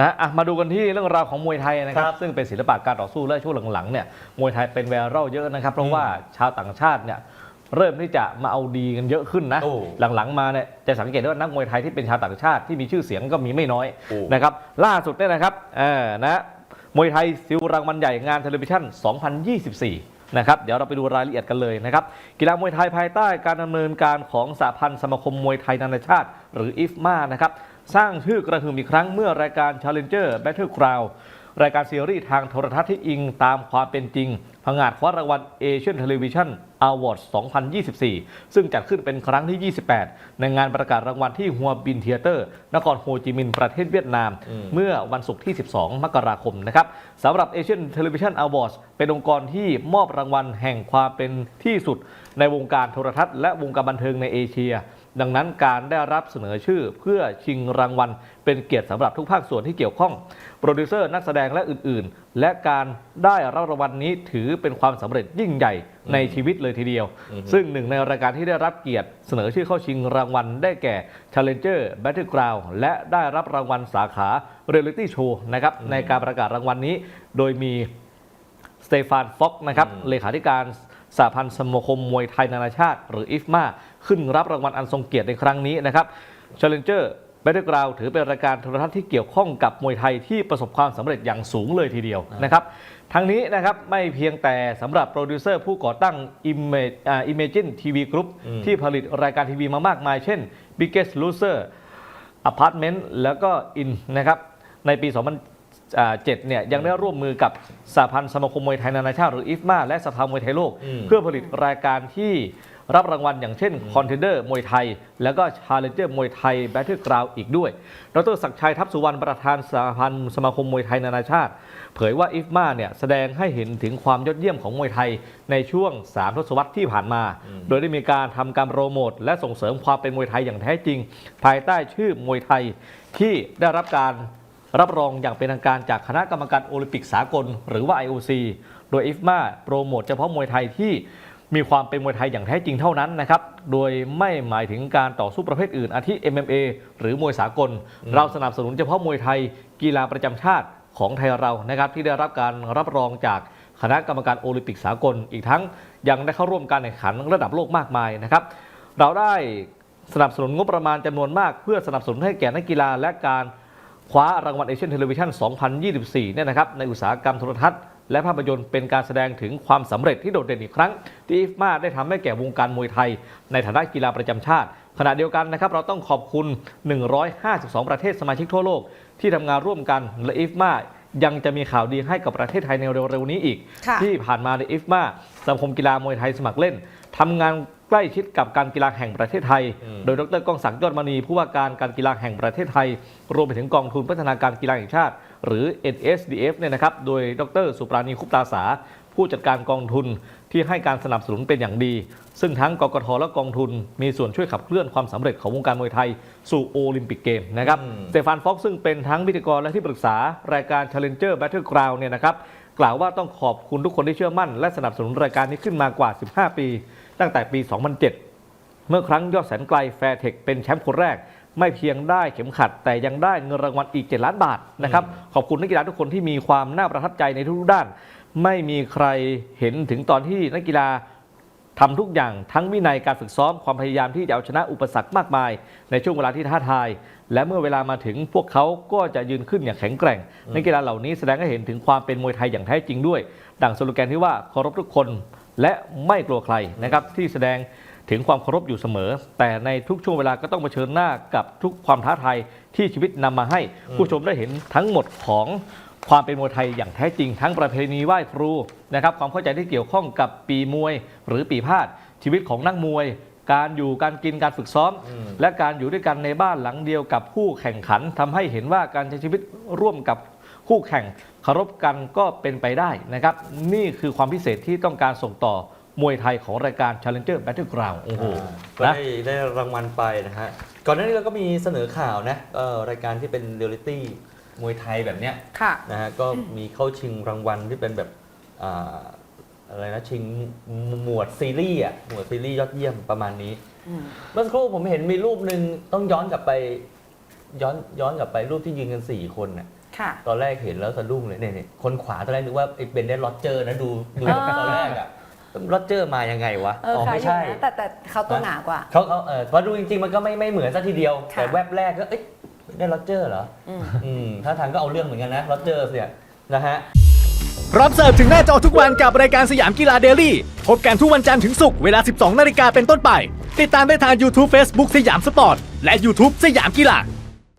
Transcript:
นะอะมาดูกันที่เรื่องราวของมวยไทยนะคครัรับบซึ่งเป็นศิลปะการต่อสู้และช่วงหลังๆเนี่ยมวยไทยเป็นไวรัลเยอะนะครับเพราะว่าชาวต่างชาติเนี่ยเริ่มที่จะมาเอาดีกันเยอะขึ้นนะโอ้หลังๆมาเนี่ยจะสังเกตได้ว่านักมวยไทยที่เป็นชาวต่างชาติที่มีชื่อเสียงก็มีไม่น้อยโอ้นะครับล่าสุดเนี่ยนะครับเออนะมวยไทยซิลรางวัลใหญ่งานเทเลวิชั่น 2024 นะครับ เดี๋ยวเราไปดูรายละเอียดกันเลยนะครับ กีฬามวยไทยภายใต้การดำเนินการของสหพันธ์สมาคมมวยไทยนานาชาติ หรืออิฟมานะครับ สร้างชื่อกระหึ่มอีกครั้งเมื่อรายการ Challenger Battleground รายการซีรีส์ทางโทรทัศน์ที่อิงตามความเป็นจริงผงาดคว้ารางวัล Asian Television Awards 2024 ซึ่งจัดขึ้นเป็นครั้งที่ 28 ในงานประกาศรางวัลที่ฮัวบินเทียเตอร์ นครโฮจิมินห์ประเทศเวียดนามอืมเมื่อวันศุกร์ที่ 12 มกราคมนะครับสำหรับ Asian Television Awards เป็นองค์กรที่มอบรางวัลแห่งความเป็นที่สุดในวงการโทรทัศน์และวงการบันเทิงในเอเชีย ดังนั้นการได้รับเสนอชื่อเพื่อชิงรางวัล เป็นเกียรติสำหรับทุกภาคส่วนที่เกี่ยวข้อง โปรดิวเซอร์นักแสดงและอื่น ๆ และการได้รับรางวัลนี้ถือเป็นความสำเร็จยิ่งใหญ่ในชีวิตเลยทีเดียวอือฮึซึ่งหนึ่งในรายการที่ได้รับเกียรติเสนอชื่อเข้าชิงรางวัล ได้แก่ Challenger Battleground และได้รับรางวัลสาขา Reality Show นะครับในการประกาศรางวัลนี้ โดยมีสเตฟานฟ็อกนะครับอืมเลขาธิการ สหพันธ์สมาคมมวยไทยนานาชาติ หรืออิฟมาขึ้นรับรางวัลอันทรงเกียรติในครั้งนี้นะครับ Challenger Battleground ถือเป็นรายการโทรทัศน์ที่เกี่ยวข้องกับมวยไทยที่ประสบความสำเร็จอย่างสูงเลยทีเดียวนะครับทั้งนี้นะครับไม่เพียงแต่สำหรับโปรดิวเซอร์ผู้ก่อตั้ง Image อ่า Imagine TV Group อืมที่ผลิตรายการทีวีมามากมาย เช่น Biggest Loser Apartment แล้วก็ In นะครับในปี 2007เนี่ยยังได้ร่วมมือกับสหพันธ์สมาคมมวยไทยนานาชาติหรือ IFMA และสภามวยไทยโลกอืมเพื่อผลิตรายการที่รับรางวัลอย่างเช่น Contender มวยไทย แล้วก็ Challenger มวยไทย Battleground อีกด้วย ดรศักดิ์ชัยทัพสุวรรณประธานสหพันธ์สมาคมมวยไทยนานาชาติ เผยว่า IFMA เนี่ยแสดงให้เห็นถึงความยอดเยี่ยมของมวยไทยในช่วง 3 ทศวรรษที่ผ่านมา โดยได้มีการทำการโปรโมท และส่งเสริมความเป็นมวยไทยอย่างแท้จริง ภายใต้ชื่อมวยไทยที่ได้รับการ รับรองอย่างเป็นทางการจากคณะกรรมการโอลิมปิกสากล หรือว่า IOC โดย IFMA โปรโมทเฉพาะมวยไทยที่มีความเป็นมวยไทยอย่างแท้จริงเท่านั้นนะครับ โดยไม่หมายถึงการต่อสู้ประเภทอื่น อาทิ MMA หรือมวยสากล เราสนับสนุนเฉพาะมวยไทย กีฬาประจำชาติของไทยเรานะครับ ที่ได้รับการรับรองจากคณะกรรมการโอลิมปิกสากล อีกทั้งยังได้เข้าร่วมการแข่งขันระดับโลกมากมายนะครับ เราได้สนับสนุนงบประมาณจำนวนมาก เพื่อสนับสนุนให้แก่นักกีฬาและการ คว้ารางวัลเอเชียนเทเลวิชัน2024 เนี่ยนะครับในอุตสาหกรรมโทรทัศน์และภาพยนตร์เป็นการแสดงถึงความสำเร็จที่โดดเด่นอีกครั้ง ที่อิฟมาได้ทำให้แก่วงการมวยไทย ในฐานะกีฬาประจำชาติ ขณะเดียวกันนะครับ เราต้องขอบคุณ 152 ประเทศสมาชิกทั่วโลก ที่ทำงานร่วมกันและอิฟมายังจะมีข่าวดีให้กับประเทศไทยในเร็วๆนี้อีกค่ะที่ผ่านมาในอิฟมาสมาคมกีฬามวยไทยสมัครเล่นทำงาน ใกล้ชิดกับการกีฬาแห่งประเทศไทยอืมโดยดรก้องศักดิ์ยอดมณีผู้ว่าการการกีฬาแห่งประเทศไทย รวมไปถึงกองทุนพัฒนาการกีฬาแห่งชาติ หรือ NSDF เนี่ยนะครับ โดยดรสุปราณีคุปตาสา ผู้จัดการกองทุนที่ให้การสนับสนุนเป็นอย่างดี ซึ่งทั้งกกทและกองทุนมีส่วนช่วยขับเคลื่อนความสำเร็จของวงการมวยไทย สู่โอลิมปิกเกมนะครับอืมสเตฟานฟ็อกซ์ซึ่งเป็นทั้งพิธีกรและที่ปรึกษารายการ Challenger Battleground เนี่ยนะครับ กล่าวว่าต้องขอบคุณทุกคนที่เชื่อมั่น และสนับสนุนรายการนี้ขึ้นมากว่า 15 ปี ตั้งแต่ปี 2007 เมื่อครั้งยอดแสนไกลแฟร์เทคเป็นแชมป์คนแรก ไม่เพียงได้เข็มขัด แต่ยังได้เงินรางวัลอีก 7 ล้านบาทนะครับขอบคุณนักกีฬาทุกคนที่มีความน่าประทับใจในทุกๆด้าน ไม่มีใครเห็นถึงตอนที่นักกีฬา ทำทุกอย่างทั้งวินัยการฝึกซ้อมความพยายามที่จะเอาชนะอุปสรรคมากมาย ในช่วงเวลาที่ท้าทาย และเมื่อเวลามาถึงพวกเขาก็จะยืนขึ้นอย่างแข็งแกร่งนักกีฬาเหล่านี้แสดงให้เห็นถึงความเป็นมวยไทยอย่างแท้จริงด้วย ดังสโลแกนที่ว่าเคารพทุกคนและไม่กลัวใครนะครับที่แสดงถึงความเคารพอยู่เสมอ แต่ในทุกช่วงเวลาก็ต้องเผชิญหน้ากับทุกความท้าทายที่ชีวิตนำมาให้ผู้ชมได้เห็นทั้งหมดของ ความเป็นมวยไทยอย่างแท้จริง ทั้งประเพณีไหว้ครูนะครับความเข้าใจที่เกี่ยวข้องกับปีมวย หรือปีพาดชีวิตของนักมวย การอยู่การกินการฝึกซ้อมอืมและการอยู่ด้วยกันในบ้านหลังเดียวกับผู้แข่งขันทำให้เห็นว่าการใช้ชีวิตร่วมกับคู่แข่งเคารพกันก็เป็นไปได้นะครับ นี่คือความพิเศษที่ต้องการส่งต่อมวยไทยของรายการ Challenger Battleground โอ้โหก็นะได้ได้รางวัลไปนะฮะ ก่อนหน้านี้เราก็มีเสนอข่าวนะเอ่อรายการที่เป็นเรียลลิตี้ มวยไทยแบบเนี้ยค่ะนะฮะก็มีเข้าชิงรางวัลที่เป็นแบบอ่าอะไรนะชิงหมวดซีรีส์อะหมวดซีรีส์ยอดเยี่ยมประมาณนี้อืมเมื่อสักครู่ผมเห็นมีรูปหนึ่งต้องย้อนกลับไปย้อนย้อนกลับไปรูปที่ยืนกัน4คนน่ะค่ะตอนแรกเห็นแล้วสะดุ้งเลยเนี่ยเนี่ยคนขวาตอนแรกนึกว่าไอ้เบนเดนโรเจอร์นะดูดูอ่าตอนแรกอะโรเจอร์มายังไงวะเอออ๋อค่ะไม่อยู่ใช่นะแต่แต่เขาตัวหนากว่าเขาเขาเออพอดูจริงๆมันก็ไม่ไม่เหมือนซะทีเดียวค่ะแต่แวบแรกก็เอ๊ะ ได้โรเจอร์เหรออืมอืมถ้าทางก็เอาเรื่องเหมือนกันนะโรเจอร์เนี่ยนะฮะพร้อมเสิร์ฟถึงหน้าจอทุกวันกับรายการสยามกีฬาเดลี่พบกันทุกวันจันทร์ถึงศุกร์เวลา 12 นาฬิกาเป็นต้นไป ติดตามได้ทาง YouTube Facebook สยามสปอร์ต และ YouTube สยามกีฬา